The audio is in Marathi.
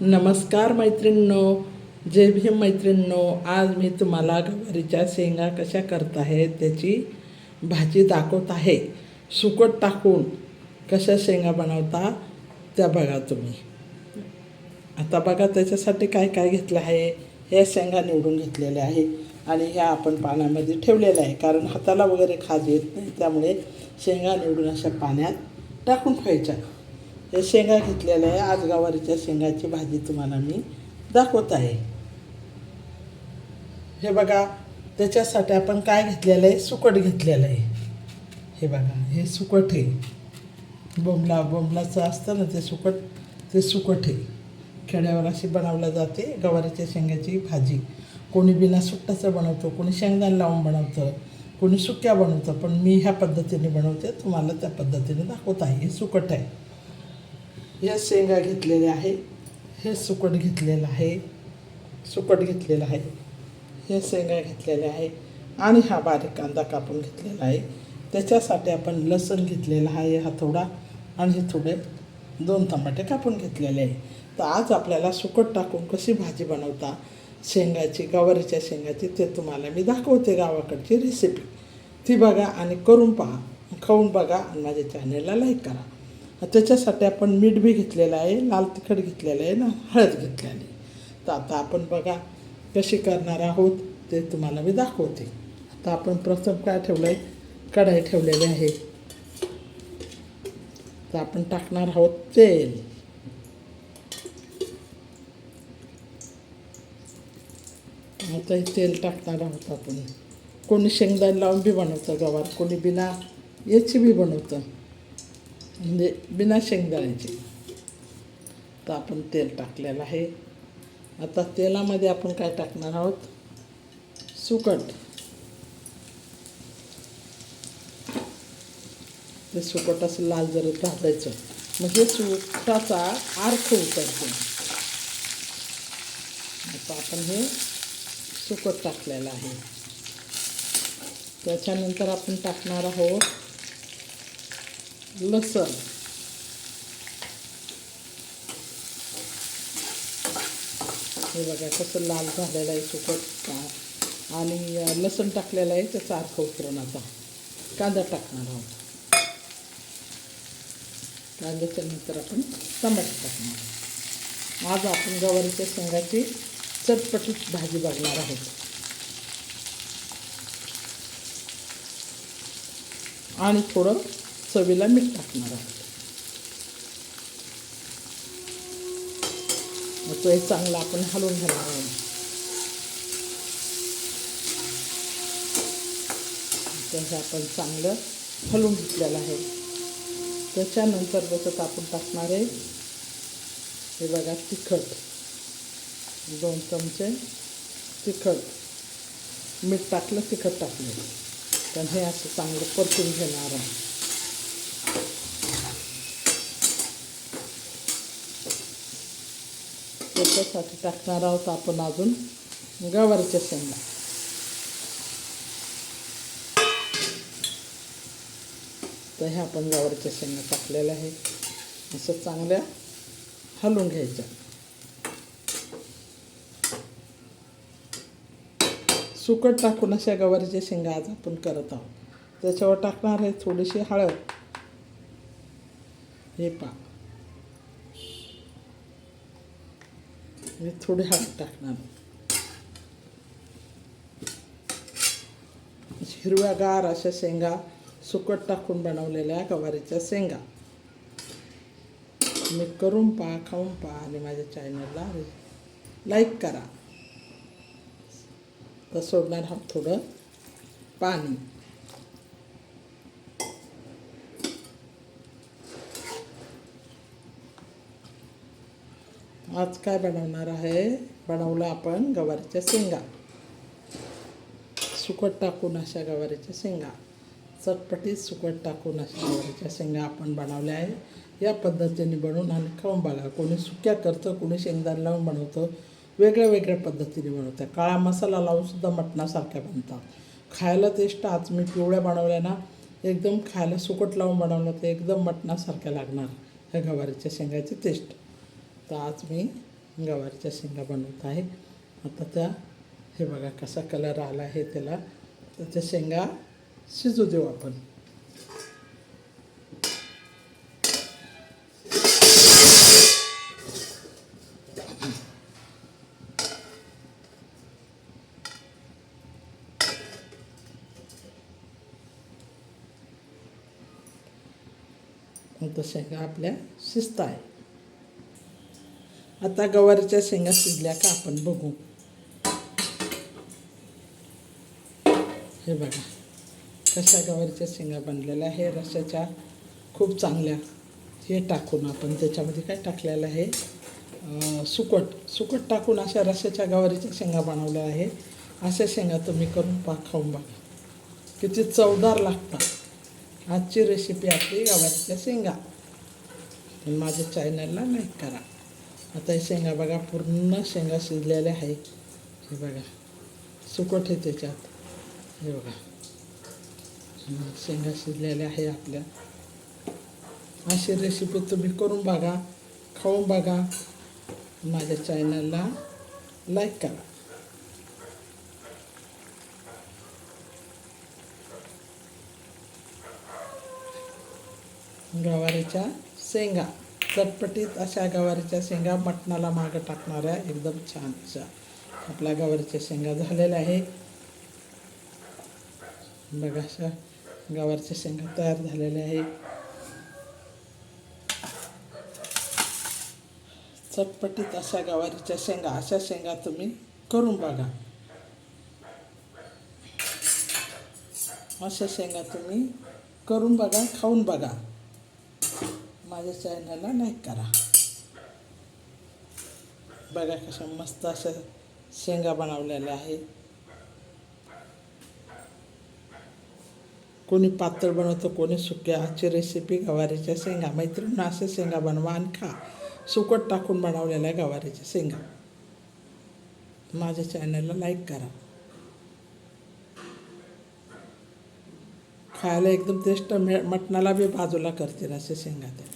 नमस्कार मैत्रिणींनो जय भीम मैत्रिणींनो. आज मी तुम्हाला गवारीच्या शेंगा कशा करत आहे त्याची भाजी दाखवत आहे. सुकट टाकून कशा शेंगा बनवता त्या बघा तुम्ही. आता बघा त्याच्यासाठी काय काय घेतलं आहे. ह्या शेंगा निवडून घेतलेल्या आहे आणि ह्या आपण पाण्यामध्ये ठेवलेल्या आहे. कारण हाताला वगैरे खाज येत नाही त्यामुळे शेंगा निवडून अशा पाण्यात टाकून ठेवायच्या. हे शेंगा घेतलेल्या आहे. आज गवारीच्या शेंगाची भाजी तुम्हाला मी दाखवत आहे. हे बघा त्याच्यासाठी आपण काय घेतलेलं आहे? सुकट घेतलेलं आहे. हे बघा हे सुकट आहे. बोंबला बोंबलाचं असतं ना ते सुकट ते सुकट आहे. खेड्यावर अशी बनवलं जाते गवारीच्या शेंगाची भाजी. कोणी बिना सुकटाचं बनवतो कोणी शेंगदाण लावून बनवतं कोणी सुक्या बनवतं पण मी ह्या पद्धतीने बनवते तुम्हाला त्या पद्धतीने दाखवत आहे. हे सुकट आहे. या शेंगा घेतलेल्या आहे. हे सुकट घेतलेलं आहे. सुकट घेतलेलं आहे. हे शेंगा घेतलेल्या आहे. आणि हा बारीक कांदा कापून घेतलेला आहे. त्याच्यासाठी आपण लसूण घेतलेला आहे हा थोडा. आणि हे थोडे दोन टमाटे कापून घेतलेले आहे. तर आज आपल्याला सुकट टाकून कशी भाजी बनवता शेंगाची गवारीच्या शेंगाची ते तुम्हाला मी दाखवते गावाकडची रेसिपी ती बघा आणि करून पहा. खाऊन बघा आणि माझ्या चॅनलला लाईक करा. त्याच्यासाठी आपण मीठ बी घेतलेलं आहे लाल तिखट घेतलेलं आहे ना हळद घेतलेली. आहे. तर आता आपण बघा कशी करणार आहोत ते तुम्हाला मी दाखवते. आता आपण प्रथम काय ठेवलं आहे कढाई ठेवलेली आहे. तर आपण टाकणार आहोत तेल. आता हे तेल टाकणार आहोत आपण. कोणी शेंगदाणे लावून बी बनवतं गवार कोणी बिना याची बी बनवतं. म्हणजे बिना शेंगदाण्याची तर आपण तेल टाकलेलं आहे. आता तेलामध्ये आपण काय टाकणार आहोत? सुकट. ते सुकट असं लाल जरत भाजायचं म्हणजे सुकटाचा अर्थ उतरतो. आता आपण हे सुकट टाकलेलं आहे. त्याच्यानंतर आपण टाकणार आहोत लसण. हे बघा कसं लाल झालेलं आहे सुकट आणि लसूण लसण टाकलेलं आहे त्याचा अर्थ उतरून आता. कांदा टाकणार आहोत. कांद्याच्या नंतर आपण टमाटे टाकणार आज आपण गवारीच्या शेंगाची चटपटीत भाजी बघणार आहोत. आणि थोडं चवीला मीठ टाकणार आहोत. मग तो हे चांगला आपण हलवून घेणार आहोत. तर हे आपण चांगलं हलवून घेतलेलं आहे. त्याच्यानंतर बसत आपण टाकणार आहे हे बघा तिखट. दोन चमचे तिखट. मीठ टाकलं तिखट टाकलं. तर हे असं चांगलं परतून घेणार आहे. त्याच्यासाठी टाकणार आहोत आपण अजून गवारीच्या शेंगा. तर ह्या आपण गवारच्या शेंगा टाकलेल्या आहे असं चांगल्या हलवून घ्यायच्या. सुकट टाकून अशा गवारीच्या शेंगा आज आपण करत आहोत. त्याच्यावर टाकणार आहे थोडीशी हळद. हे पा मी थोडी हळद टाकणार हिरव्यागार अशा शेंगा सुकट टाकून बनवलेल्या गवारीच्या शेंगा. मी करून पहा खाऊन पहा आणि माझ्या चॅनलला लाईक करा. तर सोडणार हा थोडं पाणी. आज काय बनवणार आहे? बनवलं आपण गवारीच्या शेंगा. सुकट टाकून अशा गवारीच्या शेंगा. चटपटीत सुकट टाकून अशा गवारीच्या शेंगा आपण बनवल्या आहे. या पद्धतीने बनवून आणि खाऊन बघा कोणी सुक्या करतं कोणी शेंगदाणे लावून बनवतं वेगळ्या वेगळ्या पद्धतीने बनवतं. काळा मसाला लावूनसुद्धा मटणासारख्या बनतात. खायला टेस्ट आज मी पिवळ्या बनवल्या ना एकदम खायला सुकट लावून बनवलं तर एकदम मटणासारख्या लागणार. ह्या गवारीच्या शेंगाची टेस्ट तर आज मी गवारीच्या शेंगा बनवत आहे. आता त्या हे बघा कसा कलर आला आहे त्याला. त्याच्या शेंगा शिजू देऊ आपण शेंगा आपल्या शिजत आहे आता गवारीच्या शेंगा शिजल्या का आपण बघू. हे बघा कशा गवारीच्या शेंगा बनलेल्या आहे रशाच्या खूप चांगल्या. हे टाकून आपण त्याच्यामध्ये काय टाकलेलं आहे? सुकट सुकट टाकून अशा रस्याच्या गवारीच्या शेंगा बनवल्या आहे अशा शेंगा तुम्ही करून पा खाऊन बघा. किती चवदार लागतात. आजची रेसिपी आपली गवारीच्या शेंगा. माझ्या चॅनलला लाईक करा. आता हे शेंगा बघा पूर्ण शेंगा शिजलेल्या आहे हे बघा सुकट आहे त्याच्यात. हे बघा. शेंगा शिजलेल्या आहे आपल्या. अशी रेसिपी तुम्ही करून बघा खाऊन बघा. माझ्या चॅनलला लाईक करा. गवारीच्या शेंगा. चटपटीत अशा गवारीच्या शेंगा मटणाला मागं टाकणाऱ्या एकदम छान अशा आपल्या गवारीच्या शेंगा झालेल्या आहे. बघा अशा गवारीच्या शेंगा तयार झालेल्या आहे. चटपटीत अशा गवारीच्या शेंगा अशा शेंगा तुम्ही करून बघा. अशा शेंगा तुम्ही करून बघा खाऊन बघा. माझ्या चॅनलला लाईक करा. बघा कशा मस्त अशा शेंगा बनवलेल्या आहे कोणी पातळ बनवतं कोणी सुक्या. आजची रेसिपी गवारीच्या शेंगा. मैत्रिणी असे शेंगा बनवा आणि खा. सुकट टाकून बनवलेल्या गवारीच्या शेंगा. माझ्या चॅनलला लाईक करा. खायला एकदम टेस्ट मे मटणाला बी बाजूला करतील असे शेंगा त्या.